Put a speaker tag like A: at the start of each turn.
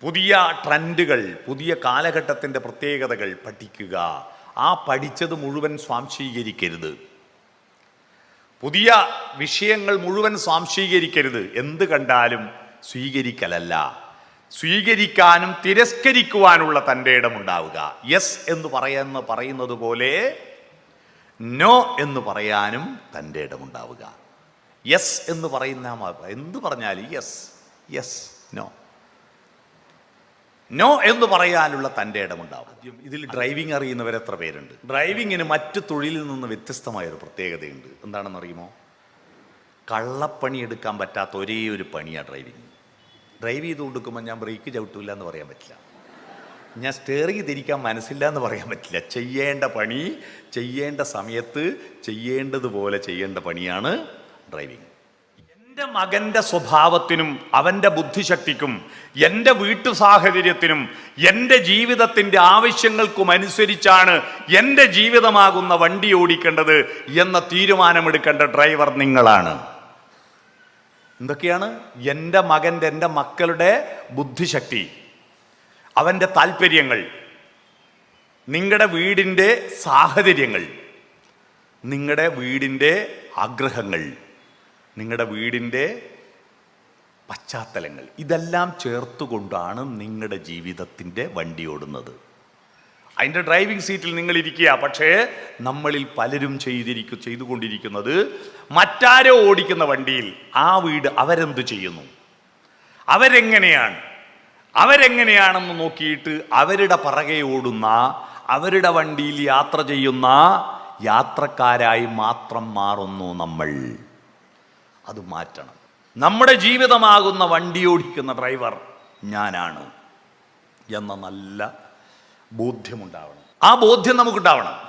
A: പുതിയ ട്രെൻഡുകൾ പുതിയ കാലഘട്ടത്തിന്റെ പ്രത്യേകതകൾ പഠിക്കുക. ആ പഠിച്ചത് മുഴുവൻ സ്വാംശീകരിക്കരുത്. പുതിയ വിഷയങ്ങൾ മുഴുവൻ സ്വാംശീകരിക്കരുത്. എന്ത് കണ്ടാലും സ്വീകരിക്കലല്ല. സ്വീകരിക്കാനും തിരസ്കരിക്കുവാനുള്ള തന്റെ ഇടമുണ്ടാവുക. യെസ് എന്ന് പറയുന്ന പറയുന്നത് പോലെ നോ എന്ന് പറയാനും തന്റെ ഇടമുണ്ടാവുക. യെസ് എന്ന് പറയുന്ന എന്ത് പറഞ്ഞാലും യെസ് യെസ് നോ. നോ എന്ന് പറയാനുള്ള തന്റെ ഇടമുണ്ടാവും. ഇതിൽ ഡ്രൈവിംഗ് അറിയുന്നവർ എത്ര പേരുണ്ട്? ഡ്രൈവിങ്ങിന് മറ്റു തൊഴിലിൽ നിന്ന് വ്യത്യസ്തമായ ഒരു പ്രത്യേകതയുണ്ട്. എന്താണെന്ന് അറിയുമോ കള്ളപ്പണി എടുക്കാൻ പറ്റാത്ത ഒരേ ഒരു പണിയാണ് ഡ്രൈവിങ് ഡ്രൈവ് ചെയ്ത് കൊടുക്കുമ്പോൾ ഞാൻ ബ്രേക്ക് ചവിട്ടില്ല എന്ന് പറയാൻ പറ്റില്ല. ഞാൻ സ്റ്റേറിങ് തിരിക്കാൻ മനസ്സില്ല എന്ന് പറയാൻ പറ്റില്ല. ചെയ്യേണ്ട പണി ചെയ്യേണ്ട സമയത്ത് ചെയ്യേണ്ടതുപോലെ ചെയ്യേണ്ട പണിയാണ് ഡ്രൈവിംഗ് എന്റെ മകന്റെ സ്വഭാവത്തിനും അവന്റെ ബുദ്ധിശക്തിക്കും എന്റെ വീട്ടു സാഹചര്യത്തിനും എന്റെ ജീവിതത്തിന്റെ ആവശ്യങ്ങൾക്കും അനുസരിച്ചാണ് എന്റെ ജീവിതമാകുന്ന വണ്ടി ഓടിക്കേണ്ടത് എന്ന തീരുമാനമെടുക്കേണ്ട ഡ്രൈവർ നിങ്ങളാണ്. എന്തൊക്കെയാണ്? എന്റെ മകന്റെ എന്റെ മക്കളുടെ ബുദ്ധിശക്തി അവന്റെ താല്പര്യങ്ങൾ നിങ്ങളുടെ വീടിന്റെ സാഹചര്യങ്ങൾ നിങ്ങളുടെ വീടിന്റെ ആഗ്രഹങ്ങൾ. നിങ്ങളുടെ വീടിന്റെ പശ്ചാത്തലങ്ങൾ. ഇതെല്ലാം ചേർത്തുകൊണ്ടാണ് നിങ്ങളുടെ ജീവിതത്തിന്റെ വണ്ടി ഓടുന്നത്. അതിന്റെ ഡ്രൈവിംഗ് സീറ്റിൽ നിങ്ങൾ ഇരിക്കുക പക്ഷേ നമ്മളിൽ പലരും ചെയ്തിരിക്കും ചെയ്തുകൊണ്ടിരിക്കുന്നത് മറ്റാരോ ഓടിക്കുന്ന വണ്ടിയിൽ ആ വീട് അവരെന്ത് ചെയ്യുന്നു? അവരെങ്ങനെയാണ്? അവരെങ്ങനെയാണെന്ന് നോക്കിയിട്ട് അവരുടെ പറകെ ഓടുന്ന അവരുടെ വണ്ടിയിൽ യാത്ര ചെയ്യുന്ന യാത്രക്കാരായി മാത്രം മാറുന്നു നമ്മൾ. അത് മാറ്റണം. നമ്മുടെ ജീവിതമാകുന്ന വണ്ടി ഓടിക്കുന്ന ഡ്രൈവർ ഞാനാണ്. എന്ന നല്ല ബോധ്യമുണ്ടാവണം. ആ ബോധ്യം നമുക്കുണ്ടാവണം